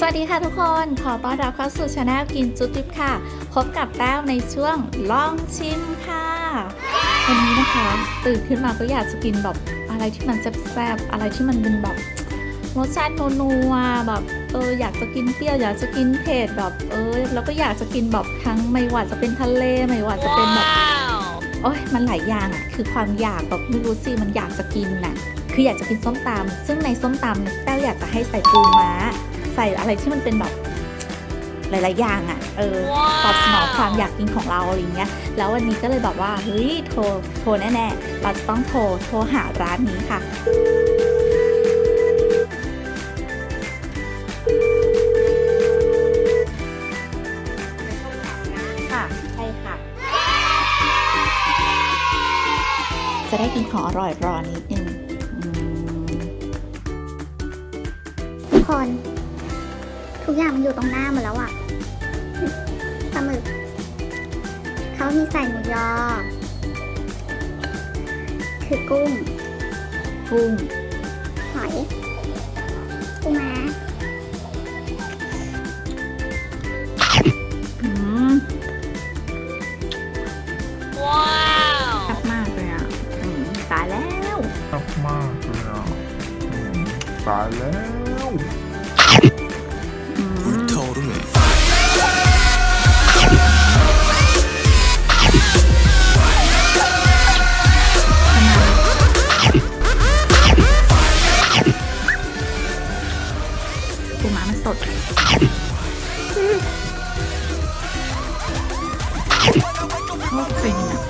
สวัสดีค่ะทุกคน ขอต้อนรับเข้าสู่ช anel กินจุดทิปค่ะ พบกับแต้วในช่วงลองชิมค่ะ วันนี้นะคะ ตื่นขึ้นมาก็อยากจะกินแบบอะไรที่มันแซ่บๆอะไรที่มันเป็นแบบรสชาตินัวๆแบบเอออยากจะกินเปรี้ยวอยากจะกินเผ็ดแบบเออแล้วก็อยากจะกินแบบทั้งไม่ว่าจะเป็นทะเลไม่ว่าจะเป็นแบบ โอ้ยมันหลายอย่างอะ คือความอยากแบบไม่รู้สิมันอยากจะกินน่ะ คืออยากจะกินส้มตำซึ่งในส้มตำเนี่ยแต้วอยากจะให้ใส่ปูม้า ใส่อะไรที่มันเป็นแบบหลาย ๆ อย่างอะ เออตอบสนองความอยากกินของเราอะไรเงี้ย แล้ววันนี้ก็เลยแบบว่า เฮ้ย โทร โทรแน่ๆ เราจะต้องโทร โทรหาร้านนี้ค่ะค่ะ ใช่ค่ะ จะได้กินของอร่อยรอนิดนึงอืมทุกคน ทุกอย่างมันอยู่ตรงหน้าหมดแล้วอะปลาหมึกเขามีใส่หมูยอ คือกุ้ง กุ้งหอยปูม้าายแล้วปูม้ามันสด โคตรฟินอะ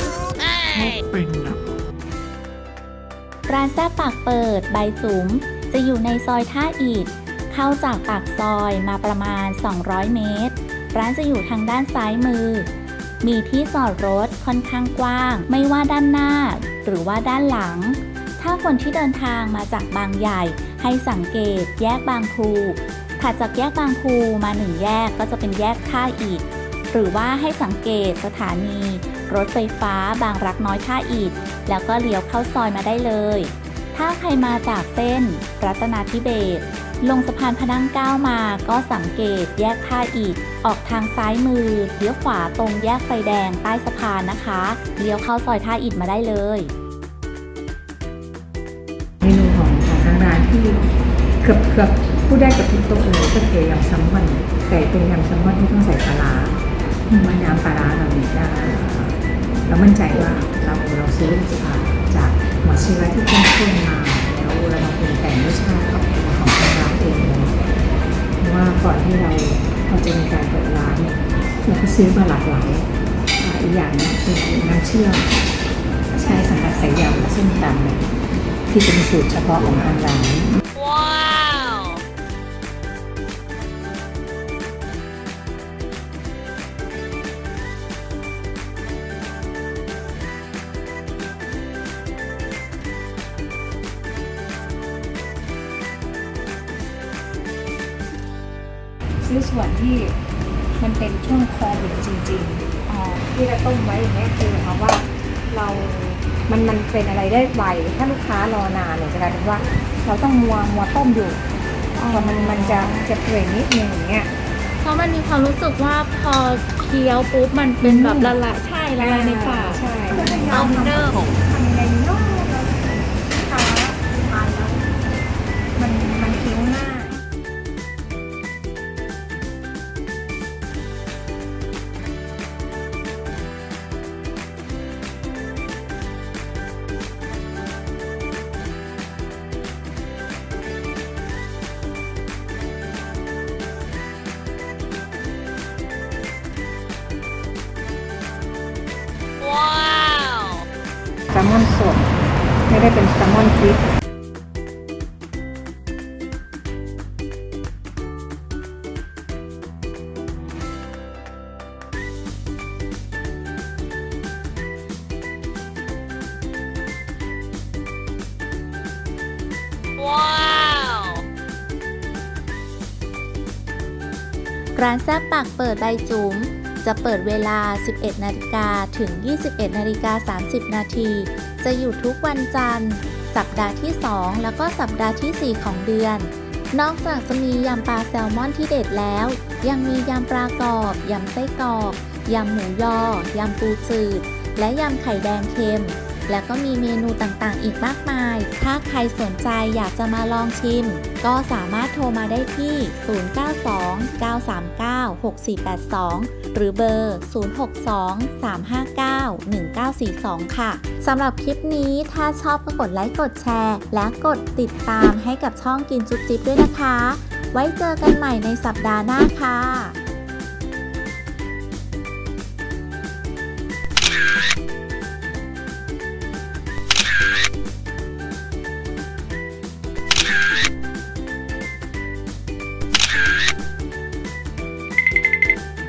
ปินอะ ร้านแซ่บปากเปิดใบสูง จะอยู่ในซอยท่าอิฐเข้าจากปากซอยมาประมาณ 200 เมตร ร้านจะอยู่ทางด้านซ้ายมือ มีที่จอดรถค่อนข้างกว้าง ไม่ว่าด้านหน้า หรือว่าด้านหลัง ถ้าคนที่เดินทางมาจากบางใหญ่ ให้สังเกตแยกบางพลูถัดจากแยกบางพลูมาหนึ่งแยกก็จะเป็นแยกท่าอิฐหรือว่าให้สังเกตสถานี รถไฟฟ้าบางรักน้อยท่าอิฐแล้วก็เลี้ยวเข้าซอยมาได้เลย ถ้าใครมาจากเส้น รัตนาธิเบศลงสะพานพนั่งเก้ามาก็สังเกตแยกท่าอิฐออกทางซ้ายมือเลี้ยวขวาตรงแยกไฟแดงใต้สะพานนะคะเลี้ยวเข้าซอยท่าอิฐมาได้เลยเมนูของของทางร้านที่เกือบเกือบพูดได้กับทุกโต๊ะเลยก็คือยำแซลมอนแต่เป็นยำแซลมอนที่ต้องใส่ปลาร้าว่าน้ำปลาร้าเราเนี่ยได้เรามั่นใจว่าเรา ชีวะที่เข้มข้นมาแล้วเราปรุงแต่งรสชาติของของทางร้านเองเลยเพราะว่าก่อนที่เราเราจะมีการเปิดร้านเนี่ยเราก็ซื้อมาหลากหลายอีกอย่างนึงคือน้ำเชื่อมใช้สำหรับใส่ยำส้มตำเนี่ยที่เป็นสูตรเฉพาะของทางร้าน ซื้อส่วนที่มันเป็นช่วงคอหมูจริงๆอ๋อที่เราต้มไว้อย่างนี้ยคือหมายความว่าเรา มันมันเป็นอะไรได้ไวถ้าลูกค้ารอนานเนี่ยจะกลายเป็นว่า เราต้องมัวมัวต้มอยู่พอมันมันจะจะเปื่อยนิดนึงอย่างเงี้ยเพราะมันมีความรู้สึกว่าพอเคี้ยวปุ๊บมันเป็นแบบละลายใช่ละลายในปากใช่เอาเดิมทำยัง ลมอนสด ไม่ได้เป็นแซลมอนฟริตร้านแซ่บปากเปิดใบจุ๋ม จะเปิดเวลา 11 นาฬิกาถึง 21 นาฬิกา 30 นาที จะอยู่ทุกวันจันทร์ สัปดาห์ที่ 2 แล้วก็สัปดาห์ทีสี่ 4 ของเดือน นอกจากจะมียำปลาแซลมอนที่เด็ดแล้ว ยังมียำปลากรอบ ยำไส้กรอก ยำหมูยอ ยำปูจืด และยำไข่แดงเค็ม แล้วก็มีเมนูต่างๆ อีกมากมาย ถ้าใครสนใจอยากจะมาลองชิม ก็สามารถโทรมาได้ที่ 092-939-6482 หรือเบอร์ 062-359-1942 ค่ะ สำหรับคลิปนี้ถ้าชอบก็กดไลค์ กดแชร์ และกดติดตามให้กับช่องกินจุ๊บจิ๊บด้วยนะคะ ไว้เจอกันใหม่ในสัปดาห์หน้าค่ะ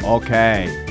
Okay.